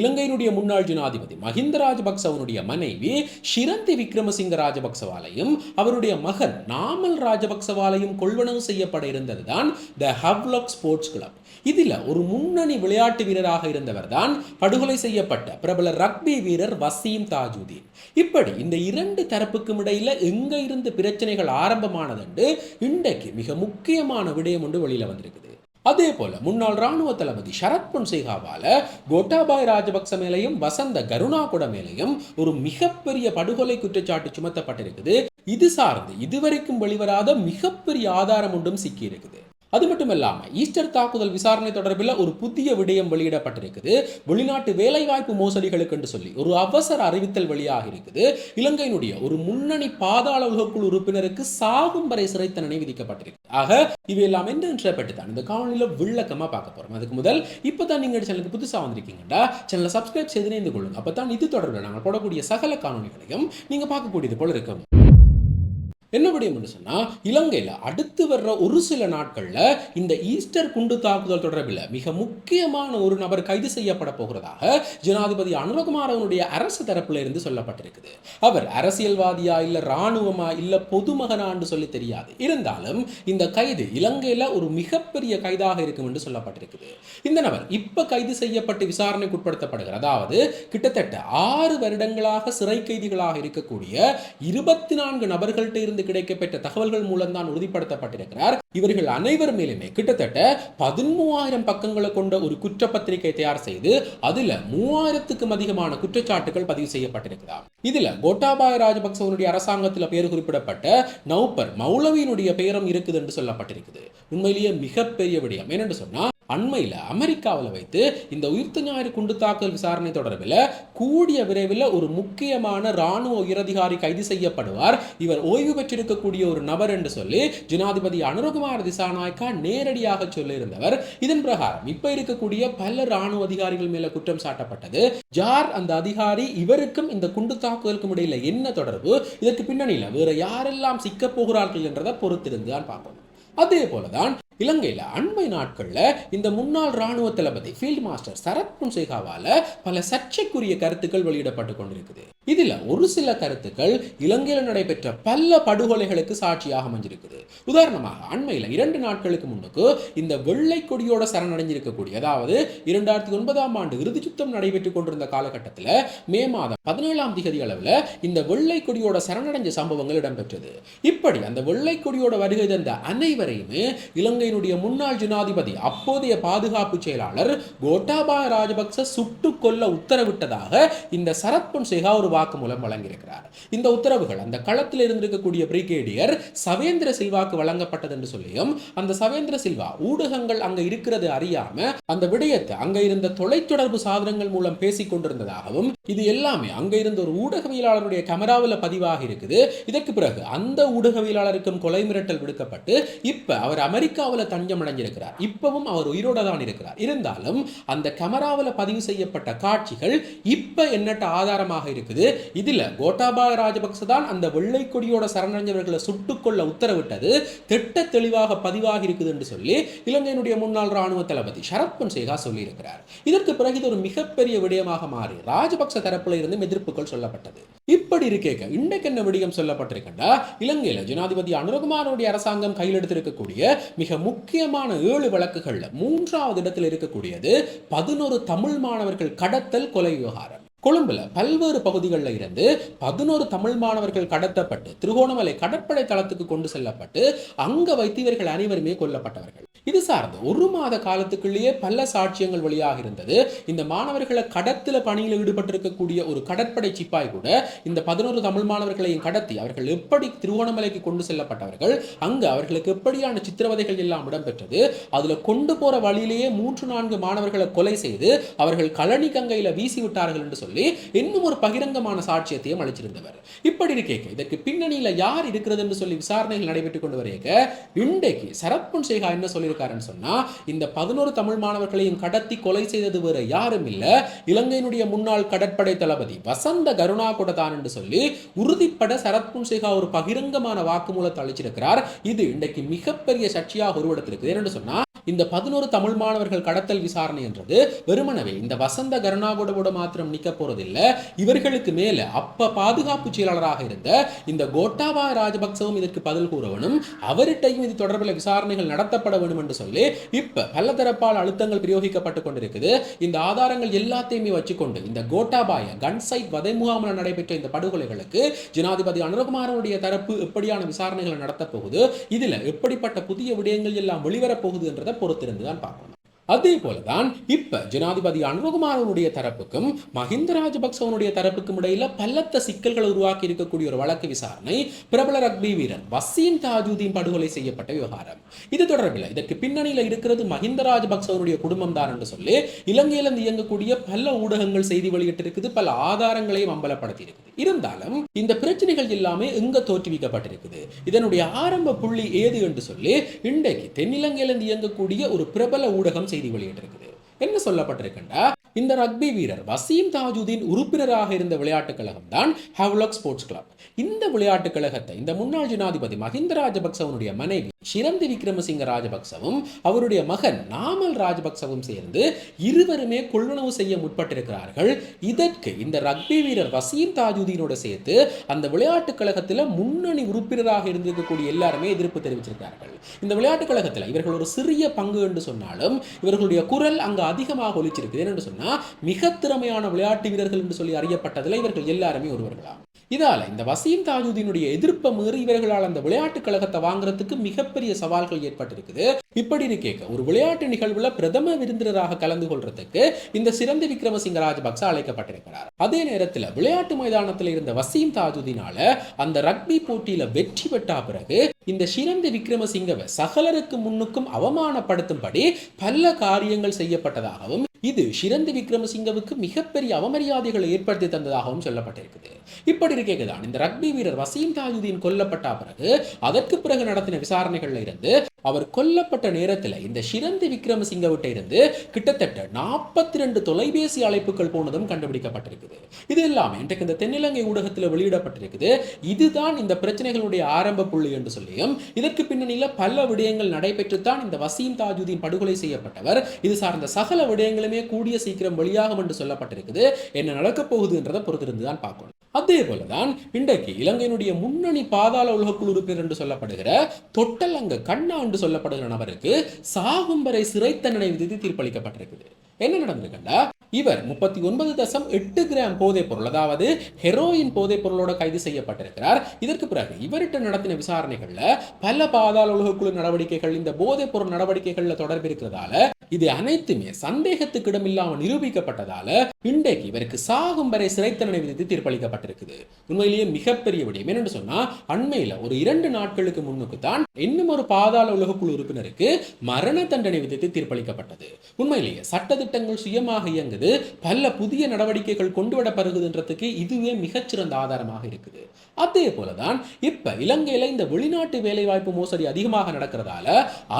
இலங்கையினுடைய முன்னாள் ஜனாதிபதி மஹிந்த ராஜபக்சவனுடைய மனைவி ஷிரந்தி விக்ரமசிங்க ராஜபக்சவாலையும் அவருடைய மகன் நாமல் ராஜபக்சவாலையும் கொள்வனவு செய்யப்பட இருந்ததுதான் த ஹவ்லக் ஸ்போர்ட்ஸ் கிளப் இதில் ஒரு முன்னணி விளையாட்டு வீரராக இருந்தவர் தான் படுகொலை செய்யப்பட்ட பிரபல ரக்பி வீரர் வசீம் தாஜுதீன். இப்படி இந்த இரண்டு தரப்புக்கும் இடையில எங்க இருந்து பிரச்சனைகள் ஆரம்பமானதுண்டு இன்றைக்கு மிக முக்கியமான விடயம் ஒன்று வெளியில வந்திருக்குது. அதே போல முன்னாள் ராணுவ தளபதி சரத் பொன்சேகாவால கோட்டாபாய் ராஜபக்ச மேலையும் வசந்த கருணாகுட மேலையும் ஒரு மிகப்பெரிய படுகொலை குற்றச்சாட்டு சுமத்தப்பட்டிருக்குது. இது சார்ந்து இதுவரைக்கும் வெளிவராத மிகப்பெரிய ஆதாரம் ஒன்றும் சிக்கி இருக்குது அது மட்டும் இல்லாமல் ஈஸ்டர் தாக்குதல் விசாரணை தொடர்பில் ஒரு புதிய விடயம் வெளியிடப்பட்டிருக்குது. வெளிநாட்டு வேலைவாய்ப்பு மோசடிகளுக்கு என்று சொல்லி ஒரு அவசர அறிவித்தல் வெளியாக இருக்குது. இலங்கையினுடைய ஒரு முன்னணி பாதாள உலகக்குழு உறுப்பினருக்கு சாகும் வரை சிறை தண்டனை விதிக்கப்பட்டிருக்கு ஆக இவையெல்லாம் என்ன என்றப்பட்டு தான் இந்த காணொலியில் விளக்கமாக பார்க்க போறோம். அதுக்கு முதல் இப்போ தான் நீங்கள் சேனலுக்கு புதுசாக வந்திருக்கீங்கடா சேனலை சப்ஸ்கிரைப் செய்து இணைந்து கொள்ளுங்க. அப்பதான் இது தொடர்பில் நாங்கள் போடக்கூடிய சகல காணொலிகளையும் நீங்கள் பார்க்கக்கூடியது போல இருக்கும். என்ன விடயம் சொன்னால் இலங்கையில் அடுத்து வர்ற ஒரு சில நாட்கள்ல இந்த ஈஸ்டர் குண்டு தாக்குதல் தொடர்பில் மிக முக்கியமான ஒரு நபர் கைது செய்யப்பட போகிறதாக ஜனாதிபதி அனுரகுமாரவனுடைய அரசு தரப்புல இருந்து சொல்லப்பட்டிருக்குது. அவர் அரசியல்வாதியா இல்ல ராணுவமா இல்ல பொதுமகனான்னு சொல்லி தெரியாது. இருந்தாலும் இந்த கைது இலங்கையில ஒரு மிகப்பெரிய கைதாக இருக்கும் என்று சொல்லப்பட்டிருக்குது. இந்த நபர் இப்ப கைது செய்யப்பட்டு விசாரணைக்கு உட்படுத்தப்படுகிறார் அதாவது கிட்டத்தட்ட ஆறு வருடங்களாக சிறை கைதிகளாக இருக்கக்கூடிய இருபத்தி நான்கு நபர்கள்ட்ட இருந்து இருந்து கிடைக்கப்பெற்ற தகவல்கள் மூலம்தான் உறுதிப்படுத்தப்பட்டிருக்கிறார். இவர்கள் அனைவர் மேலுமே கிட்டத்தட்ட பதிமூவாயிரம் பக்கங்களை கொண்ட ஒரு குற்றப்பத்திரிகை தயார் செய்து அதுல மூவாயிரத்துக்கும் அதிகமான குற்றச்சாட்டுகள் பதிவு செய்யப்பட்டிருக்கிறார். இதுல கோட்டாபாய ராஜபக்சவனுடைய அரசாங்கத்தில் பெயர் குறிப்பிடப்பட்ட நௌபர் மௌலவியினுடைய பெயரும் இருக்குது என்று சொல்லப்பட்டிருக்குது. உண்மையிலேயே மிகப்பெரிய விடயம். என்னென்று சொன்னா அண்மையில் அமெரிக்காவில் வைத்து இந்த உயிர்த்த ஞாயிறு குண்டு தாக்குதல் விசாரணை தொடர்பில் கூடிய விரைவில் ஒரு முக்கியமான ராணுவ உயரதிகாரி கைது செய்யப்படுவார். இவர் ஓய்வு பெற்றிருக்கக்கூடிய ஒரு நபர் என்று சொல்லி ஜனாதிபதி அனுரகுமார் திசாநாயக்கா நேரடியாக சொல்லியிருந்தவர். இதன் பிரகாரம் இப்ப இருக்கக்கூடிய பல ராணுவ அதிகாரிகள் மேல குற்றம் சாட்டப்பட்டது. ஜார் அந்த அதிகாரி? இவருக்கும் இந்த குண்டு தாக்குதலுக்கும் இடையில என்ன தொடர்பு? இதற்கு பின்னணியில வேற யாரெல்லாம் சிக்க போகிறார்கள் என்றதை பொறுத்திருந்து தான் பார்ப்போம். அதே போலதான் இலங்கையில் அண்மை நாட்களில் இந்த முன்னாள் ராணுவ தளபதி ஃபீல்ட் மாஸ்டர் சரத் புன்சேகாவால பல சர்ச்சைக்குரிய கருத்துக்கள் வெளியிடப்பட்டு கொண்டிருக்குது. இதில் ஒரு சில கருத்துக்கள் இலங்கையில் நடைபெற்ற பல படுகொலைகளுக்கு சாட்சியாக அமைஞ்சிருக்குது. உதாரணமாக அண்மையில் இரண்டு நாட்களுக்கு முன்னுக்கு இந்த வெள்ளை கொடியோட சரணடைஞ்சிருக்கக்கூடிய அதாவது இரண்டாயிரத்தி ஒன்பதாம் ஆண்டு இறுதி சுத்தம் நடைபெற்றுக் கொண்டிருந்த காலகட்டத்தில் மே மாதம் பதினேழாம் திகதி அளவில் இந்த வெள்ளை கொடியோட சரணடைஞ்ச சம்பவங்கள் இடம்பெற்றது. இப்படி அந்த வெள்ளை கொடியோட வருகை தந்த அனைவரையுமே இலங்கை இலங்கையினுடைய முன்னாள் ஜனாதிபதி அப்போதைய பாதுகாப்பு செயலாளர் கோட்டாபாய ராஜபக்ச சுட்டு கொல்ல உத்தரவிட்டதாக இந்த சரத் பொன்சேகா ஒரு வாக்குமூலம் வழங்கியிருக்கிறார். இந்த உத்தரவுகள் அந்த களத்தில் இருந்திருக்கக்கூடிய பிரிகேடியர் சவேந்திர சில்வாக்கு வழங்கப்பட்டது என்று சொல்லியும் அந்த சவேந்திர சில்வா ஊடகங்கள் அங்க இருக்கிறது அறியாம அந்த விடயத்தை அங்க இருந்த தொலைத்தொடர்பு சாதனங்கள் மூலம் பேசிக் கொண்டிருந்ததாகவும் இது எல்லாமே அங்க இருந்த ஒரு ஊடகவியலாளருடைய கேமராவில் பதிவாக இருக்குது. இதற்கு பிறகு அந்த ஊடகவியலாளருக்கும் கொலை மிரட்டல் விடுக்கப்பட்டு இப்ப அவர் அமெரிக்காவில் கமராவில் தஞ்சம் அடைஞ்சிருக்கிறார் இப்பவும் அவர் உயிரோட தான் இருக்கிறார். இருந்தாலும் அந்த கமராவில் பதிவு செய்யப்பட்ட காட்சிகள் இப்போ என்னட்ட ஆதாரமாக இருக்குது? இதில் கோட்டாபாய ராஜபக்ச தான் அந்த வெள்ளை கொடியோட சரணடைஞ்சவர்களை சுட்டுக்கொள்ள உத்தரவிட்டது. திட்ட தெளிவாக பதிவாக இருக்குது என்று சொல்லி இலங்கையினுடைய முன்னாள் ராணுவ தளபதி சரத் பொன்சேகா சொல்லியிருக்கிறார். இதற்கு பிறகு இது ஒரு மிகப்பெரிய விடயமாக மாறி ராஜபக்ச தரப்பில் இருந்து எதிர்ப்புகள் சொல்லப்பட்டது. இப்படி இருக்கேக்க இன்றைக்கு என்ன விடயம் சொல்லப்பட்டிருக்கா இலங்கையில் ஜனாதிபதி அனுரகுமாரனுடைய அரசாங்கம் கையில் எடுத்திருக்கக்கூடிய மிக முக்கியமான ஏழு வழக்குகள்ல மூன்றாவது இடத்தில் இருக்கக்கூடியது பதினோரு தமிழ் மாணவர்கள் கடத்தல் கொலை விவகாரம். கொழும்புல பல்வேறு பகுதிகளில் இருந்து பதினோரு தமிழ் மாணவர்கள் கடத்தப்பட்டு திருகோணமலை கடற்படை தளத்துக்கு கொண்டு செல்லப்பட்டு அங்க வைத்து இவர்கள் அனைவருமே கொல்லப்பட்டவர்கள். இது சார்ந்து ஒரு மாத காலத்துக்குள்ளேயே பல சாட்சியங்கள் வழியாக இருந்தது. இந்த மாணவர்களை கடத்துல பணியில் ஈடுபட்டிருக்கக்கூடிய ஒரு கடற்படை சிப்பாய் கூட இந்த பதினோரு தமிழ் மாணவர்களையும் கடத்தி அவர்கள் எப்படி திருவோணமலைக்கு கொண்டு செல்லப்பட்டவர்கள் அங்கு அவர்களுக்கு எப்படியான சித்திரவதைகள் எல்லாம் இடம்பெற்றது அதுல கொண்டு போற வழியிலேயே மூன்று நான்கு மாணவர்களை கொலை செய்து அவர்கள் கழனி கங்கையில வீசி விட்டார்கள் என்று சொல்லி இன்னும் ஒரு பகிரங்கமான சாட்சியத்தையும் அளிச்சிருந்தவர். இப்படி இருக்கேக்க இதற்கு பின்னணியில யார் இருக்கிறது என்று சொல்லி விசாரணைகள் நடைபெற்றுக் கொண்டு வரையக்க இன்றைக்கு சரத்பன்சேகா என்ன சொல்லி பண்ணியிருக்காருன்னு சொன்னால் இந்த பதினோரு தமிழ் மாணவர்களையும் கடத்தி கொலை செய்தது வேறு யாரும் இல்லை. இலங்கையினுடைய முன்னாள் கடற்படை தளபதி வசந்த கருணா கூட தான் என்று சொல்லி உறுதிப்பட சரத்புன்சேகா ஒரு பகிரங்கமான வாக்குமூலத்தை அளிச்சிருக்கிறார். இது இன்றைக்கு மிகப்பெரிய சர்ச்சையாக உருவெடுத்திருக்குது. என்னன்னு சொன்னால் இந்த பதினோரு தமிழ் மாணவர்கள் கடத்தல் விசாரணை என்றது வெறுமனவே இந்த வசந்த கருணாகுடவோட மாத்திரம் நிக்க போறதில்லை. இவர்களுக்கு மேல அப்ப பாதுகாப்பு செயலாளராக இருந்த இந்த கோட்டாபாய ராஜபக்சவும் இதற்கு பதில் கூற வேணும் அவர்கிட்டையும் இது தொடர்பில் விசாரணைகள் நடத்தப்பட வேண்டும் என்று சொல்லி இப்ப பலதரப்பால் அழுத்தங்கள் பிரயோகிக்கப்பட்டு கொண்டிருக்குது. இந்த ஆதாரங்கள் எல்லாத்தையுமே வச்சுக்கொண்டு இந்த கோட்டாபாய கன்சைட் வதை முகாமில் நடைபெற்ற இந்த படுகொலைகளுக்கு ஜனாதிபதி அனுரகுமாரனுடைய தரப்பு எப்படியான விசாரணைகளை நடத்தப் போகுது இதுல எப்படிப்பட்ட புதிய விடயங்கள் எல்லாம் வெளிவரப் போகுதுன்றதை பொறுத்திருந்து தான் பார்க்கணும். அதே போலதான் இப்ப ஜனாதிபதி அனுரகுமாரனுடைய தரப்புக்கும் மஹிந்த ராஜபக்சவனுடைய தரப்புக்கும் இடையில பலத்த சிக்கல்களை உருவாக்கி இருக்கக்கூடிய ஒரு வழக்கு விசாரணை பிரபல ரக்பி வீரன் வசீம் தாஜூதீன் படுகொலை செய்யப்பட்ட விவகாரம். இது தொடர்பில் இதற்கு பின்னணியில இருக்கிறது மஹிந்த ராஜபக்சவனுடைய குடும்பம் தான் என்று சொல்லி இலங்கையிலிருந்து இயங்கக்கூடிய பல ஊடகங்கள் செய்தி வெளியிட்டிருக்குது பல ஆதாரங்களையும் அம்பலப்படுத்தி இருக்குது இருந்தாலும் இந்த பிரச்சனைகள் எல்லாமே எங்க தோற்றுவிக்கப்பட்டிருக்குது? இதனுடைய ஆரம்ப புள்ளி ஏது என்று சொல்லி இன்றைக்கு தென்னிலங்கையிலிருந்து இயங்கக்கூடிய ஒரு பிரபல ஊடகம் செய்தி வெளியிட்டிருக்குது. என்ன சொல்லப்பட்டிருக்கின்ற இந்த ரக்பி வீரர் வசீம் தாஜுதீன் உறுப்பினராக இருந்த விளையாட்டுக் கழகம் தான் ஹவ்லாக் ஸ்போர்ட்ஸ் கிளப். இந்த விளையாட்டுக் கழகத்தை இந்த முன்னாள் ஜனாதிபதி மஹிந்த ராஜபக்சவனுடைய மனைவி ஷிரந்தி விக்ரமசிங்க ராஜபக்சவும் அவருடைய மகன் நாமல் ராஜபக்சவும் சேர்ந்து இருவருமே கொள்வனவு செய்ய முற்பட்டிருக்கிறார்கள். இதற்கு இந்த ரக்பி வீரர் வசீம் தாஜுதீனோட சேர்த்து அந்த விளையாட்டுக் கழகத்தில் முன்னணி உறுப்பினராக இருந்திருக்கக்கூடிய எல்லாருமே எதிர்ப்பு தெரிவிச்சிருக்கிறார்கள். இந்த விளையாட்டுக் கழகத்தில் இவர்கள் ஒரு சிறிய பங்கு என்று சொன்னாலும் இவர்களுடைய குரல் அங்கு அதிகமாக ஒலிச்சிருக்குது. என்று சொன்னால் மிக திறமையான விளையாட்டு வீரர்கள் என்று சொல்லி அறியப்பட்டதில் இவர்கள் எல்லாருமே ஒருவர்களாம் இதால இந்த வசீம் தாஜுதீனுடைய எதிர்ப்பை மீறி இவர்களால் அந்த விளையாட்டு கழகத்தை வாங்குறதுக்கு மிகப்பெரிய சவால்கள் ஏற்பட்டிருக்குது. இப்படி கேட்க ஒரு விளையாட்டு நிகழ்வுல பிரதம விருந்தினராக கலந்து கொள்றதுக்கு இந்த சிறந்த விக்ரமசிங்க ராஜபக்ச அழைக்கப்பட்டிருக்கிறார். அதே நேரத்தில் விளையாட்டு மைதானத்தில் இருந்த வசீம் தாஜுதீனால அந்த ரக்பி போட்டியில வெற்றி பெற்றா பிறகு இந்த சிறந்த விக்ரமசிங்கவை சகலருக்கு முன்னுக்கும் அவமானப்படுத்தும்படி பல காரியங்கள் செய்யப்பட்டதாகவும் இது சிறந்த விக்ரமசிங்கவுக்கு மிகப்பெரிய அவமரியாதைகளை ஏற்படுத்தி தந்ததாகவும் சொல்லப்பட்டிருக்குது. இப்படி இருக்கேதான் இந்த ரக்பி வீரர் வசீம் தாஜுதீன் கொல்லப்பட்ட பிறகு அதற்கு பிறகு நடத்தின விசாரணைகள்ல இருந்து அவர் கொல்லப்பட்ட நேரத்தில் இந்த சிறந்தி விக்ரமசிங்கவிட்ட இருந்து கிட்டத்தட்ட நாற்பத்தி ரெண்டு தொலைபேசி அழைப்புகள் போனதும் கண்டுபிடிக்கப்பட்டிருக்குது. இது எல்லாமே இன்றைக்கு இந்த தென்னிலங்கை ஊடகத்தில் வெளியிடப்பட்டிருக்குது. இதுதான் இந்த பிரச்சனைகளுடைய ஆரம்ப புள்ளி என்று சொல்லியும் இதற்கு பின்னணியில் பல விடயங்கள் நடைபெற்றுத்தான் இந்த வசீம் தாஜுதீன் படுகொலை செய்யப்பட்டவர். இது சார்ந்த சகல விடயங்களுமே கூடிய சீக்கிரம் வெளியாகும் என்று சொல்லப்பட்டிருக்குது. என்ன நடக்கப் போகுதுன்றதை பொறுத்திருந்து தான் பார்க்கணும். அதே போலதான் இன்றைக்கு இலங்கையினுடைய முன்னணி பாதாள உலகக்குழு உறுப்பினர் என்று சொல்லப்படுகிற தொட்டல் அங்க கண்ணா என்று சொல்லப்படுகிற நபருக்கு சாகும் வரை சிறை தண்டனை விதித்து தீர்ப்பளிக்கப்பட்டிருக்குது. என்ன நடந்திருக்குண்டா? இவர் முப்பத்தி ஒன்பது தசம் எட்டு கிராம் போதைப் பொருள் அதாவது ஹெரோயின் போதைப் பொருளோட கைது செய்யப்பட்டிருக்கிறார். இதற்கு பிறகு இவர்கிட்ட நடத்தின விசாரணைகள்ல பல பாதாள உலகக்குழு நடவடிக்கைகள் இந்த போதைப் பொருள் நடவடிக்கைகள்ல தொடர்பு இருக்கிறதால இது அனைத்துமே சந்தேகத்துக்கிடமில்லாமல் நிரூபிக்கப்பட்டதால இன்றைக்கு இவருக்கு சாகும் வரை சிறை தண்டனை விதித்து தீர்ப்பளிக்கப்பட்டிருக்குது. உண்மையிலேயே மிகப்பெரிய விடயம். என்னென்னு சொன்னா அண்மையில ஒரு இரண்டு நாட்களுக்கு முன்னுக்கு தான் இன்னும் ஒரு பாதாள உலகக்குழு உறுப்பினருக்கு மரண தண்டனை விதித்து தீர்ப்பளிக்கப்பட்டது. உண்மையிலேயே சட்டத்திட்டங்கள் சுயமாக இயங்க இயங்குது பல புதிய நடவடிக்கைகள் கொண்டு வரப்படுகின்றதுக்கு இதுவே மிகச்சிறந்த ஆதாரமாக இருக்குது. அதே போலதான் இப்ப இலங்கையில இந்த வெளிநாட்டு வேலைவாய்ப்பு மோசடி அதிகமாக நடக்கிறதால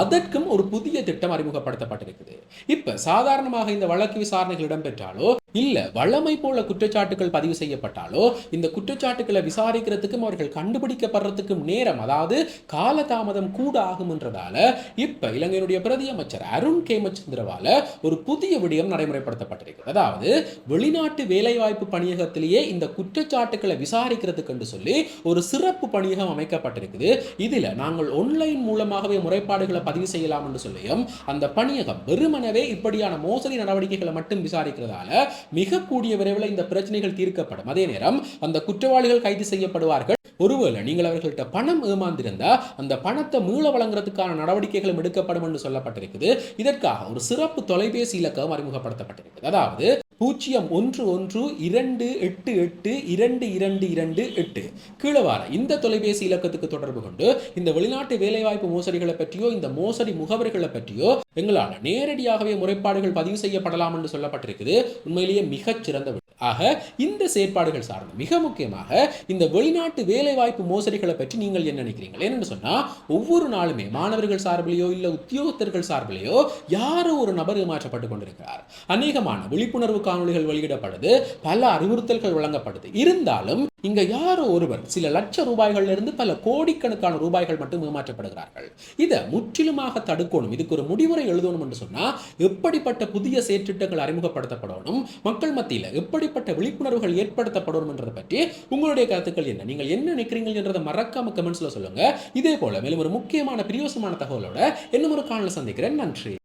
அதற்கும் ஒரு புதிய திட்டம் அறிமுகப்படுத்தப்பட்டிருக்குது. இப்ப சாதாரணமாக இந்த வழக்கு விசாரணைகள் இடம்பெற்றாலோ இல்லை வல்லமை போல குற்றச்சாட்டுகள் பதிவு செய்யப்பட்டாலோ இந்த குற்றச்சாட்டுகளை விசாரிக்கிறதுக்கும் அவர்கள் கண்டுபிடிக்கப்படுறதுக்கும் நேரம் அதாவது காலதாமதம் கூட ஆகும் என்றதால இப்ப இலங்கையினுடைய பிரதி அமைச்சர் அருண் கேமச்சந்திரவால ஒரு புதிய விடயம் நடைமுறைப்படுத்தப்பட்டிருக்கு அதாவது வெளிநாட்டு வேலைவாய்ப்பு பணியகத்திலேயே இந்த குற்றச்சாட்டுகளை விசாரிக்கிறதுக்கு என்று சொல்லி ஒரு சிறப்பு பணியகம் அமைக்கப்பட்டிருக்குது. இதுல நாங்கள் ஆன்லைன் மூலமாகவே முறைப்பாடுகளை பதிவு செய்யலாம் என்று சொல்லியும் அந்த பணியகம் வெறுமனவே இப்படியான மோசடி நடவடிக்கைகளை மட்டும் விசாரிக்கிறதால மிக கூடிய விரைவில் இந்த பிரச்சனைகள் தீர்க்கப்படும். அதே நேரம் அந்த குற்றவாளிகள் கைது செய்யப்படுவார்கள். ஒருவேளை நீங்கள் அவர்கள்ட்ட பணம் ஏமாந்திருந்தா அந்த பணத்தை மீள வழங்குறதுக்கான நடவடிக்கைகளும் எடுக்கப்படும் என்று சொல்லப்பட்டிருக்குது. இதற்காக ஒரு சிறப்பு தொலைபேசி இலக்கம் அறிமுகப்படுத்தப்பட்டிருக்குது. அதாவது பூஜ்ஜியம் ஒன்று ஒன்று இரண்டு எட்டு எட்டு இரண்டு இரண்டு இரண்டு எட்டு. கீழவார இந்த தொலைபேசி இலக்கத்துக்கு தொடர்பு கொண்டு இந்த வெளிநாட்டு வேலைவாய்ப்பு மோசடிகளை பற்றியோ இந்த மோசடி முகவர்களை பற்றியோ எங்களால் நேரடியாகவே முறைப்பாடுகள் பதிவு செய்யப்படலாம் என்று சொல்லப்பட்டிருக்குது. உண்மையிலேயே மிகச் சிறந்த ஆக இந்த செயற்பாடுகள் சார்ந்து மிக முக்கியமாக இந்த வெளிநாட்டு வேலைவாய்ப்பு மோசடிகளை பற்றி நீங்கள் என்ன நினைக்கிறீங்க என்னன்னு சொன்னா ஒவ்வொரு நாளுமே மாணவர்கள் சார்பிலேயோ இல்லை உத்தியோகத்தர்கள் சார்பிலேயோ யாரோ ஒரு நபர் ஏமாற்றப்பட்டு கொண்டிருக்கிறார். அநேகமான விழிப்புணர்வு காணொலிகள் வெளியிடப்படுது பல அறிவுறுத்தல்கள் வழங்கப்படுது. இருந்தாலும் இங்க யாரோ ஒருவர் சில லட்ச ரூபாய்கள்ல இருந்து பல கோடிக்கணக்கான ரூபாய்கள் மட்டும் ஏமாற்றப்படுகிறார்கள். இதை முற்றிலுமாக தடுக்கணும். இதுக்கு ஒரு முடிவுரை எழுதணும் என்று சொன்னா எப்படிப்பட்ட புதிய செயற்றிட்டங்கள் அறிமுகப்படுத்தப்படணும் மக்கள் மத்தியில் எப்படிப்பட்ட விழிப்புணர்வுகள் ஏற்படுத்தப்படணும் என்றதை பற்றி உங்களுடைய கருத்துக்கள் என்ன? நீங்கள் என்ன நினைக்கிறீங்க என்றதை மறக்காம கமெண்ட்ஸ்ல சொல்லுங்க. இதே போல மேலும் ஒரு முக்கியமான பிரியோசமான தகவலோட இன்னும் ஒரு காணல சந்திக்கிறேன். நன்றி.